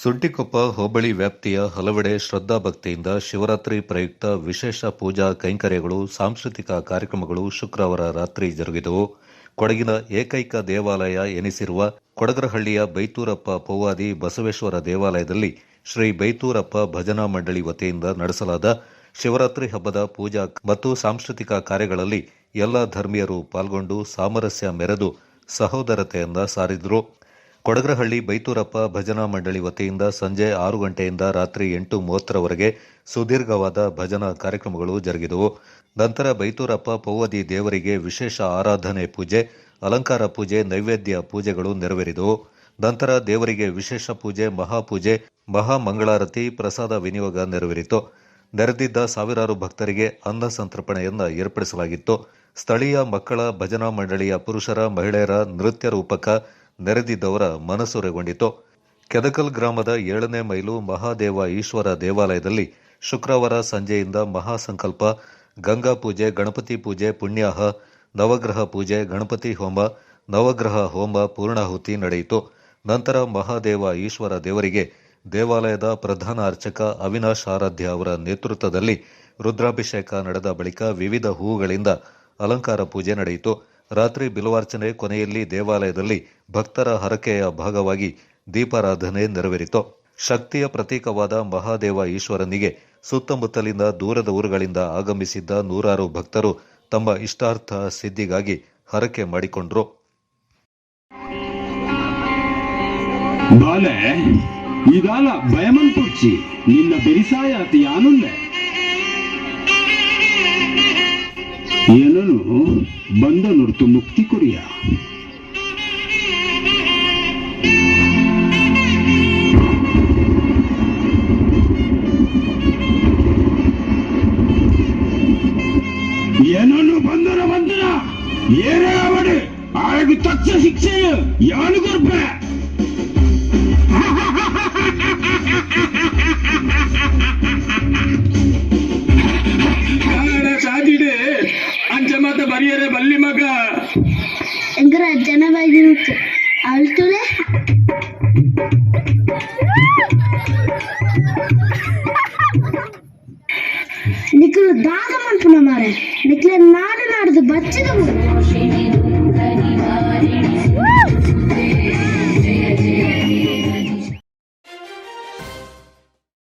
ಸುಂಟಿಕೊಪ್ಪ ಹೋಬಳಿ ವ್ಯಾಪ್ತಿಯ ಹಲವೆಡೆ ಶ್ರದ್ಧಾಭಕ್ತಿಯಿಂದ ಶಿವರಾತ್ರಿ ಪ್ರಯುಕ್ತ ವಿಶೇಷ ಪೂಜಾ ಕೈಂಕರ್ಯಗಳು, ಸಾಂಸ್ಕೃತಿಕ ಕಾರ್ಯಕ್ರಮಗಳು ಶುಕ್ರವಾರ ರಾತ್ರಿ ಜರುಗಿದವು. ಕೊಡಗಿನ ಏಕೈಕ ದೇವಾಲಯ ಎನಿಸಿರುವ ಕೊಡಗರಹಳ್ಳಿಯ ಬೈತೂರಪ್ಪ ಪೌವಾದಿ ಬಸವೇಶ್ವರ ದೇವಾಲಯದಲ್ಲಿ ಶ್ರೀ ಬೈತೂರಪ್ಪ ಭಜನಾ ಮಂಡಳಿ ವತಿಯಿಂದ ನಡೆಸಲಾದ ಶಿವರಾತ್ರಿ ಹಬ್ಬದ ಪೂಜಾ ಮತ್ತು ಸಾಂಸ್ಕೃತಿಕ ಕಾರ್ಯಗಳಲ್ಲಿ ಎಲ್ಲ ಧರ್ಮೀಯರು ಪಾಲ್ಗೊಂಡು ಸಾಮರಸ್ಯ ಮೆರೆದು ಸಹೋದರತೆಯಿಂದ ಸಾರಿದರು. ಕೊಡಗರಹಳ್ಳಿ ಬೈತೂರಪ್ಪ ಭಜನಾ ಮಂಡಳಿ ವತಿಯಿಂದ ಸಂಜೆ ಆರು ಗಂಟೆಯಿಂದ ರಾತ್ರಿ ಎಂಟು ಮೂವತ್ತರವರೆಗೆ ಸುದೀರ್ಘವಾದ ಭಜನಾ ಕಾರ್ಯಕ್ರಮಗಳು ಜರುಗಿದವು. ನಂತರ ಬೈತೂರಪ್ಪ ಪೌವದಿ ದೇವರಿಗೆ ವಿಶೇಷ ಆರಾಧನೆ ಪೂಜೆ, ಅಲಂಕಾರ ಪೂಜೆ, ನೈವೇದ್ಯ ಪೂಜೆಗಳು ನೆರವೇರಿದವು. ನಂತರ ದೇವರಿಗೆ ವಿಶೇಷ ಪೂಜೆ ಮಹಾಪೂಜೆ ಮಹಾಮಂಗಳಾರತಿ ಪ್ರಸಾದ ವಿನಿಯೋಗ ನೆರವೇರಿತು. ನೆರೆದಿದ್ದ ಸಾವಿರಾರು ಭಕ್ತರಿಗೆ ಅನ್ನ ಸಂತರ್ಪಣೆಯನ್ನು ಏರ್ಪಡಿಸಲಾಗಿತ್ತು. ಸ್ಥಳೀಯ ಮಕ್ಕಳ ಭಜನಾ ಮಂಡಳಿಯ ಪುರುಷರ, ಮಹಿಳೆಯರ ನೃತ್ಯ ರೂಪಕ ನೆರೆದಿದ್ದವರ ಮನಸೂರೆಗೊಂಡಿತು ಕೆದಕಲ್ ಗ್ರಾಮದ ಏಳನೇ ಮೈಲು ಮಹಾದೇವ ಈಶ್ವರ ದೇವಾಲಯದಲ್ಲಿ ಶುಕ್ರವಾರ ಸಂಜೆಯಿಂದ ಮಹಾಸಂಕಲ್ಪ, ಗಂಗಾ ಪೂಜೆ, ಗಣಪತಿ ಪೂಜೆ, ಪುಣ್ಯಾಹ, ನವಗ್ರಹ ಪೂಜೆ, ಗಣಪತಿ ಹೋಮ, ನವಗ್ರಹ ಹೋಮ, ಪೂರ್ಣಾಹುತಿ ನಡೆಯಿತು. ನಂತರ ಮಹಾದೇವ ಈಶ್ವರ ದೇವರಿಗೆ ದೇವಾಲಯದ ಪ್ರಧಾನ ಅರ್ಚಕ ಅವಿನಾಶ್ ಆರಾಧ್ಯ ಅವರ ನೇತೃತ್ವದಲ್ಲಿ ರುದ್ರಾಭಿಷೇಕ ನಡೆದ ಬಳಿಕ ವಿವಿಧ ಹೂವುಗಳಿಂದ ಅಲಂಕಾರ ಪೂಜೆ ನಡೆಯಿತು. ರಾತ್ರಿ ಬಿಲುವಾರ್ಚನೆ ಕೊನೆಯಲ್ಲಿ ದೇವಾಲಯದಲ್ಲಿ ಭಕ್ತರ ಹರಕೆಯ ಭಾಗವಾಗಿ ದೀಪಾರಾಧನೆ ನೆರವೇರಿತು. ಶಕ್ತಿಯ ಪ್ರತೀಕವಾದ ಮಹಾದೇವ ಈಶ್ವರನಿಗೆ ಸುತ್ತಮುತ್ತಲಿಂದ ದೂರದ ಊರುಗಳಿಂದ ಆಗಮಿಸಿದ್ದ ನೂರಾರು ಭಕ್ತರು ತಮ್ಮ ಇಷ್ಟಾರ್ಥ ಸಿದ್ಧಿಗಾಗಿ ಹರಕೆ ಮಾಡಿಕೊಂಡ್ರು. ಬಾಲೆ ಇದಾಲ ಭಯಮಂತುರ್ಚಿ ನಿನ್ನ ಬಿರಿಸಾಯ ಅತಿ ಏನನು? ಬಂದ ನುರ್ತು ಮುಕ್ತಿ ಕೊರಿಯ. ಏನನ್ನು ಬಂಧನ ಬಂಧನ ಏನೇ ಆಗಿ ತಕ್ಷ ಶಿಕ್ಷೆ ಯಾನು ಕೊರ್ಪೆ বাজিয়েছে আল তুলে నీకు దాగం అంటున్నా మరి నీకు నాడు నాడు బచ్చగా